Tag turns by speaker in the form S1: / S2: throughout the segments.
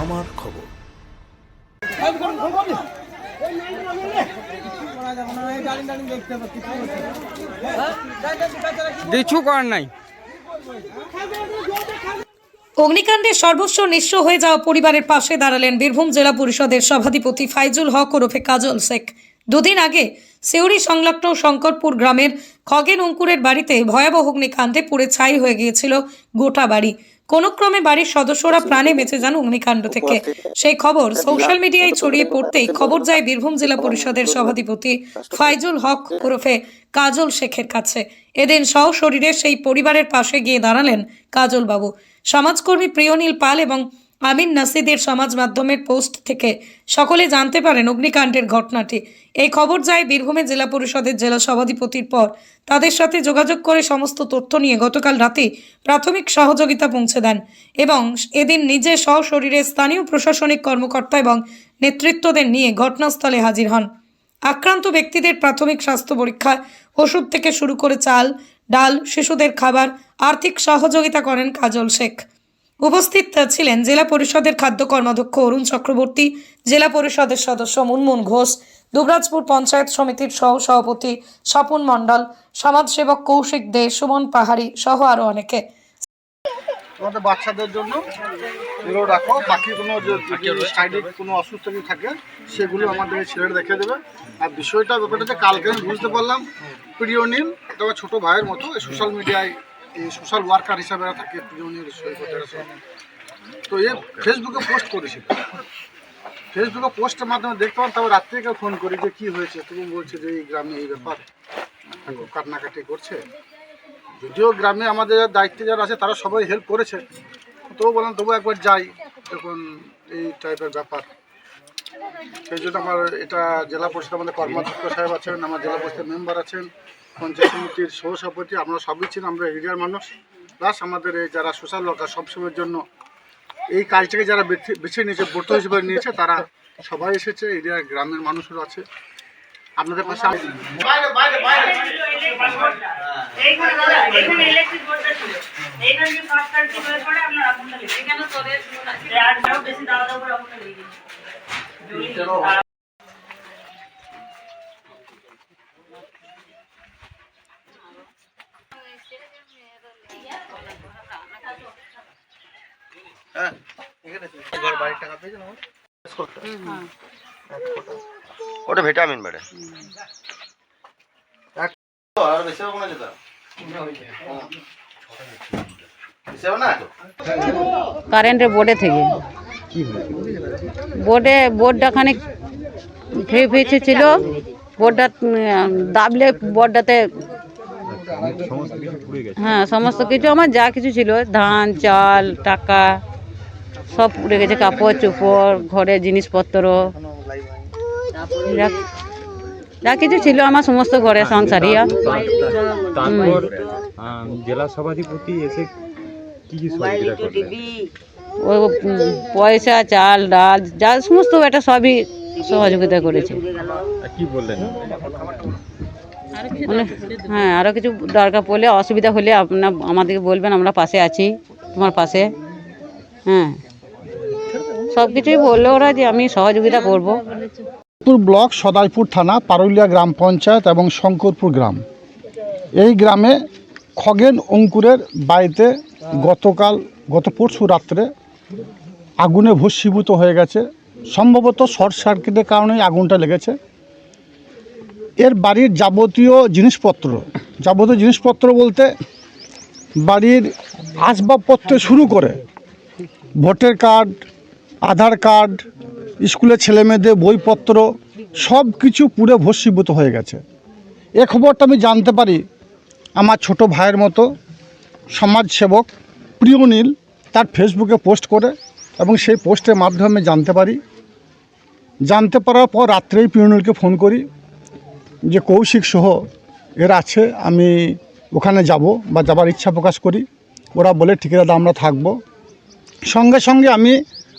S1: আমার খবর।
S2: কিছু করার নাই।
S3: অগ্নিকাণ্ডে সর্বস্ব নিঃস্ব হয়ে যাওয়া পরিবারের পাশে দাঁড়ালেন বীরভূম জেলা পরিষদের সভাধিপতি ফাইজুল হক ওরফে কাজল শেখ। দুদিন আগে সিউড়ি সংলগ্ন শঙ্করপুর গ্রামের খগেন অঙ্কুরের বাড়িতে ভয়াবহ অগ্নিকাণ্ডে পুড়ে ছাই হয়ে গিয়েছিল গোটা বাড়ি। কোনো ক্রমে বাড়ির সদস্যরা প্রাণে বেঁচে যান অগ্নিকাণ্ড থেকে। সেই খবর সোশ্যাল মিডিয়ায় ছড়িয়ে পড়তেই খবর যায় বীরভূম জেলা পরিষদের সভাধিপতি ফাইজুল হক ওরফে কাজল শেখের কাছে। এদিন সহ শরীরে সেই পরিবারের পাশে গিয়ে দাঁড়ালেন কাজল বাবু সমাজকর্মী প্রিয়নীল পাল এবং আমিন নাসিদের সমাজ মাধ্যমের পোস্ট থেকে সকলে জানতে পারেন অগ্নিকাণ্ডের ঘটনাটি। এই খবর যায় বীরভূমে জেলা পরিষদের জেলা সভাধিপতির পর। তাদের সাথে যোগাযোগ করে সমস্ত তথ্য নিয়ে গতকাল রাতে প্রাথমিক সহযোগিতা পৌঁছে দেন এবং এদিন নিজে সশরীরে স্থানীয় প্রশাসনিক কর্মকর্তা এবং নেতৃত্বদের নিয়ে ঘটনাস্থলে হাজির হন। আক্রান্ত ব্যক্তিদের প্রাথমিক স্বাস্থ্য পরীক্ষা, ওষুধ থেকে শুরু করে চাল, ডাল, শিশুদের খাবার, আর্থিক সহযোগিতা করেন কাজল শেখ। উপস্থিত ছিলেন জেলা পরিষদের খাদ্য কর্মাধ্যক্ষ অরুণ চক্রবর্তী জেলা পরিষদের সদস্য মুনমুন ঘোষ দুবরাজপুর পঞ্চায়েত সমিতির সহ সভাপতি স্বপন মণ্ডল সমাজসেবক কৌশিক দে সুমন পাহাড়ি সহ আরও অনেকে।
S4: তোমাদের বাচ্চাদের জন্য এগুলো রাখো। বাকি কোনো সাইডে কোনো অসুস্থ থাকে সেগুলো আমাদের ছেলেরা দেখে দেবে। আর বিষয়টা ব্যাপারটা যে কালকে আমি বুঝতে পারলাম প্রিয়নীল এটা আমার ছোটো ভাইয়ের মতো সোশ্যাল মিডিয়ায় এই সোশ্যাল ওয়ার্কার হিসাবে থাকে প্রিয়নীল সৈকতের তো এ ফেসবুকে পোস্ট করেছিল। ফেসবুকে পোস্টের মাধ্যমে দেখতে পান তারপর রাত্রে কেউ ফোন করি যে কী হয়েছে? তুমি বলছে যে এই গ্রামে এই ব্যাপার খুব কান্নাকাটি করছে। যদিও গ্রামে আমাদের দায়িত্বে যারা আছে তারা সবাই হেল্প করেছে। তবু বললাম তবু একবার যাই এখন এই টাইপের ব্যাপার। সেই জন্য আমার এটা জেলা পরিষদ আমাদের কর্মাধ্যক্ষ সাহেব আছেন আমার জেলা পরিষদের মেম্বার আছেন। পঞ্চায়েত সমিতির সহসভাপতি আমরা সবই ছিলাম আমরা এরিয়ার মানুষ। প্লাস আমাদের এই যারা সোশ্যাল ওয়ার্কার সবসময়ের জন্য এই কাজটাকে যারা বেছে- নিয়েছে ব্রত হিসেবে নিয়েছে তারা সবাই এসেছে এরিয়ার গ্রামের মানুষরা আছে। আপনাদের পাশে আমি-
S5: এইখানে দাদা এইখানে ইলেকট্রিক বোর্ডটা ছিল এইখানে যে ফার্স্ট কারেন্ট হয়ে পড়ে আপনার আগুনটা
S6: ওটা ভিটামিন বেড়ে।
S7: কারেন্টের বোর্ডে থেকে। বোর্ডে, বোর্ডটা খানিক ফ্রি ফ্রি ছিল। বোর্ডটা দাবলে বোর্ডটাতে হ্যাঁ সমস্ত কিছু আমার যা কিছু ছিল ধান চাল টাকা সব পুড়ে গেছে কাপড় চোপড় ঘরের জিনিসপত্র যা- যা কিছু ছিল আমার সমস্ত ঘরে সংসারিয়া।
S8: জেলা সভাধিপতি এসে কি কি
S7: ও পয়সা চাল ডাল যা সমস্ত এটা সবই সহযোগিতা করেছে।
S8: কি বললেন?
S7: হ্যাঁ আরও কিছু দরকার পড়লে অসুবিধা হলে আপনার আমাদেরকে বলবেন আমরা পাশে আছি তোমার পাশে। হ্যাঁ। সব কিছুই বলল ওরা যে আমি সহযোগিতা করব।
S4: শঙ্করপুর ব্লক সদাইপুর থানা পারুলিয়া গ্রাম পঞ্চায়েত এবং শঙ্করপুর গ্রাম। এই গ্রামে খগেন অঙ্কুরের বাড়িতে গতকাল গত পরশু রাত্রে আগুনে ভস্মীভূত হয়ে গেছে। সম্ভবত শর্ট সার্কিটের কারণেই আগুনটা লেগেছে। এর বাড়ির যাবতীয় জিনিসপত্র যাবতীয় জিনিসপত্র বলতে বাড়ির আসবাবপত্র শুরু করে, ভোটার কার্ড, আধার কার্ড, স্কুলের ছেলেমেয়েদের বইপত্র সব কিছু পুরো ভস্মীভূত হয়ে গেছে। এ খবরটা আমি জানতে পারি আমার ছোট ভাইয়ের মতো সমাজসেবক প্রিয়নীল তার ফেসবুকে পোস্ট করে এবং সেই পোস্টের মাধ্যমে জানতে পারি। জানতে পারার পর রাত্রেই প্রিয়নীলকে ফোন করি। যে কৌশিক সহ এরা আছে, আমি ওখানে যাব বা যাবার ইচ্ছা প্রকাশ করি। ওরা বলে, ঠিক দাদা আমরা থাকব। সঙ্গে সঙ্গে আমি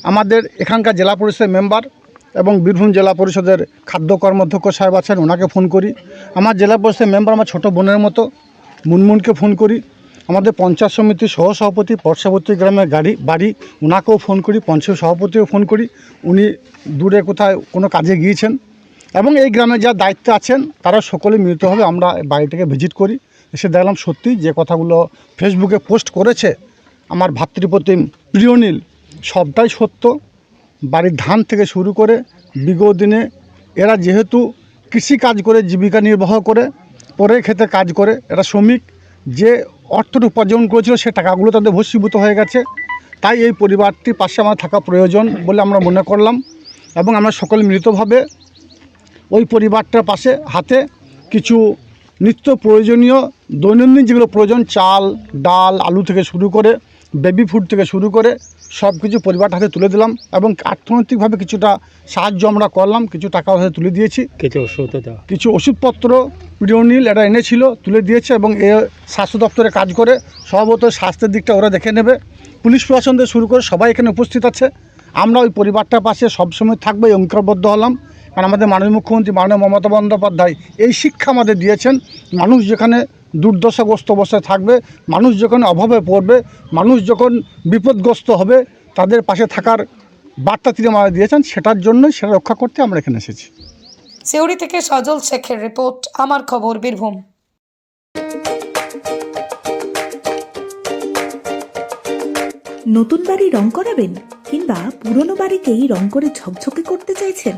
S4: আমাদের এখানকার জেলা পরিষদের মেম্বার এবং বীরভূম জেলা পরিষদের খাদ্য কর্মাধ্যক্ষ সাহেব আছেন, ওনাকে ফোন করি। আমার জেলা পরিষদের মেম্বার আমার ছোটো বোনের মতো, মুনমুনকে ফোন করি। আমাদের পঞ্চায়েত সমিতির সহসভাপতি পার্শ্ববর্তী গ্রামের গাড়ি, বাড়ি, ওনাকেও ফোন করি, পঞ্চায়েত সভাপতিও ফোন করি। উনি দূরে কোথায় কোনো কাজে গিয়েছেন এবং এই গ্রামে যা দায়িত্বে আছেন, তারা সকলে মিলিতভাবে আমরা বাড়িটাকে ভিজিট করি। এসে দেখলাম সত্যি যে কথাগুলো ফেসবুকে পোস্ট করেছে, আমার ভাতৃপ্রতিম প্রিয়নীল সবটাই সত্য। বাড়ির ধান থেকে শুরু করে বিগত দিনে এরা যেহেতু কৃষি কাজ করে, জীবিকা নির্বাহ করে পরে খেতে কাজ করে, এরা শ্রমিক, যে অর্থটা উপার্জন করেছিল, সে টাকাগুলো তাদের ভস্মীভূত হয়ে গেছে। তাই এই পরিবারটির পাশে আমার থাকা প্রয়োজন বলে আমরা মনে করলাম এবং আমরা সকলে মিলিতভাবে ওই পরিবারটার পাশে হাতে কিছু নিত্য প্রয়োজনীয় দৈনন্দিন যেগুলো প্রয়োজন চাল ডাল আলু থেকে শুরু করে বেবি ফুড থেকে শুরু করে সব কিছু পরিবার হাতে তুলে দিলাম এবং অর্থনৈতিকভাবে কিছুটা সাহায্য আমরা করলাম কিছু টাকা হাতে তুলে দিয়েছি।
S8: কিছু ওষুধ
S4: কিছু ওষুধপত্র প্রিয়নীল এটা এনেছিল তুলে দিয়েছে এবং এ স্বাস্থ্য দপ্তরে কাজ করে স্বভাবত স্বাস্থ্যের দিকটা ওরা দেখে নেবে। পুলিশ প্রশাসন থেকে শুরু করে সবাই এখানে উপস্থিত আছে। আমরা ওই পরিবারটার পাশে সবসময় থাকব এই অঙ্গীকারবদ্ধ হলাম। কারণ আমাদের মাননীয় মুখ্যমন্ত্রী মাননীয় মমতা বন্দ্যোপাধ্যায় এই শিক্ষা আমাদের দিয়েছেন। মানুষ যেখানে দুর্দশাগ্রস্ত অবস্থায় থাকবে মানুষ যখন অভাবে পড়বে মানুষ যখন বিপদগ্রস্ত হবে তাদের পাশে থাকার বার্তা তিনি আমাদের দিয়েছেন সেটার জন্যই সেটা রক্ষা করতে আমরা এখানে এসেছি।
S3: সিউড়ি থেকে সজল শেখের রিপোর্ট আমার খবর বীরভূম।
S1: নতুন বাড়ি রং করাবেন কিংবা পুরনো বাড়িকেই রং করে ঝকঝকে করতে চাইছেন?